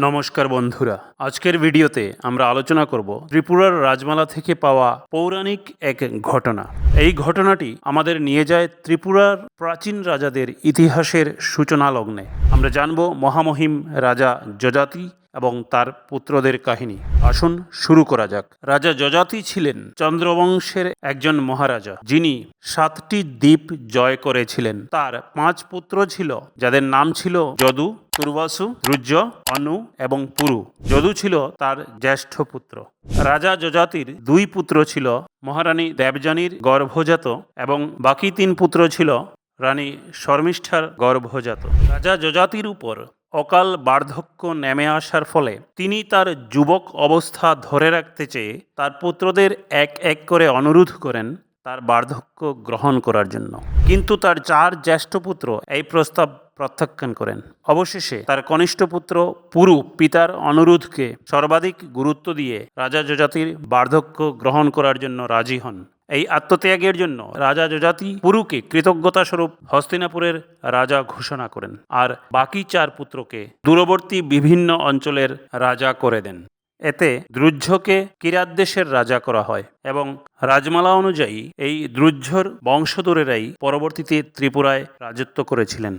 নমস্কার বন্ধুরা। আজকের ভিডিওতে আমরা আলোচনা করব ত্রিপুরার রাজমালা থেকে পাওয়া পৌরাণিক এক ঘটনা। এই ঘটনাটি আমাদের নিয়ে যায় ত্রিপুরার প্রাচীন রাজাদের ইতিহাসের সূচনা লগ্নে আমরা জানব মহামহিম রাজা যজাতি এবং তার পুত্রদের কাহিনী। আসুন শুরু করা যাক। রাজা যজাতি ছিলেন চন্দ্রবংশের একজন মহারাজা, যিনি সাতটি দ্বীপ জয় করেছিলেন। তার পাঁচ পুত্র ছিল, যাদের নাম ছিল যদু তুর্বাসু, রুজ্জ, অনু এবং পুরু। যদু ছিল তার জ্যেষ্ঠ পুত্র। রাজা যজাতির দুই পুত্র ছিল মহারানী দেবযানীর গর্ভজাত এবং বাকি তিন পুত্র ছিল রানী শর্মিষ্ঠার গর্ভজাত। রাজা যজাতির উপর অকাল বার্ধক্য নেমে আসার ফলে তিনি তার যুবক অবস্থা ধরে রাখতে চেয়ে তার পুত্রদের এক এক করে অনুরোধ করেন তার বার্ধক্য গ্রহণ করার জন্য। কিন্তু তার চার জ্যেষ্ঠ পুত্র এই প্রস্তাব প্রত্যাখ্যান করেন। অবশেষে তার কনিষ্ঠ পুত্র পুরু পিতার অনুরোধকে সর্বাধিক গুরুত্ব দিয়ে রাজা যজাতির বার্ধক্য গ্রহণ করার জন্য রাজি হন। এই আত্মত্যাগের জন্য রাজা যজাতি পুরুকে কৃতজ্ঞতা স্বরূপ হস্তিনাপুরের রাজা ঘোষণা করেন আর বাকি চার পুত্রকে দূরবর্তী বিভিন্ন অঞ্চলের রাজা করে দেন। এতে দ্রুজ্জকে কিরাত দেশের রাজা করা হয় এবং রাজমালা অনুযায়ী এই দ্রুজ্জর বংশধরেরাই পরবর্তীতে ত্রিপুরায় রাজত্ব করেছিলেন।